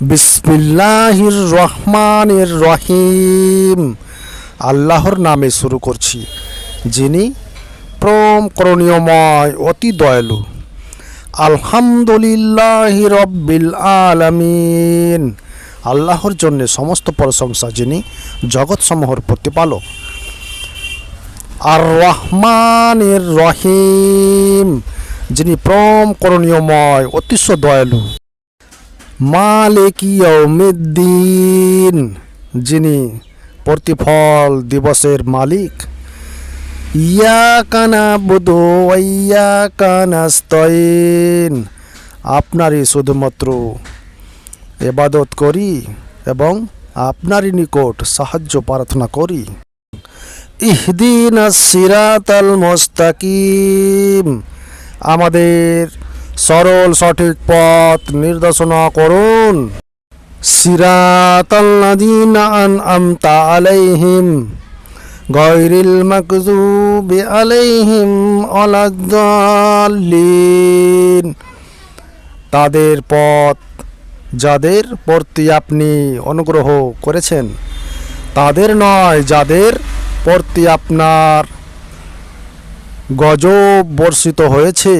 বিসমিল্লাহির রহমানের রহিম আল্লাহর নামে শুরু করছি, যিনি প্রম করণীয়ময়, অতি দয়ালু। আলহামদুলিল্লাহ রব্বিল আলামিন। আল্লাহর জন্য সমস্ত প্রশংসা, যিনি জগৎসমূহর প্রতিপালক। আর রহমানের রহিম যিনি প্রম করণীয়ময় অতিশ দয়ালু। মালিক ইয়ৌমিদ্দিন যিনি প্রতিফল দিবসের মালিক। ইয়া কানা বুধু ইয়া কানাস্তইন আপনারই শুধুমাত্র এবাদত করি এবং আপনারই নিকট সাহায্য প্রার্থনা করি। ইহদিন সিরাতাল মোস্তাকিম, আমাদের সরল সঠিক পথ নির্দেশনা করুন। সিরাতাল্লাযীনা আনআমতা আলাইহিম গায়রিল মাকযুবি আলাইহিম ওয়ালাদ-দাল্লিন। তাদের পথ যাদের প্রতি আপনি অনুগ্রহ করেছেন, তাদের নয় যাদের প্রতি আপনার গজব বর্ষিত হয়েছে।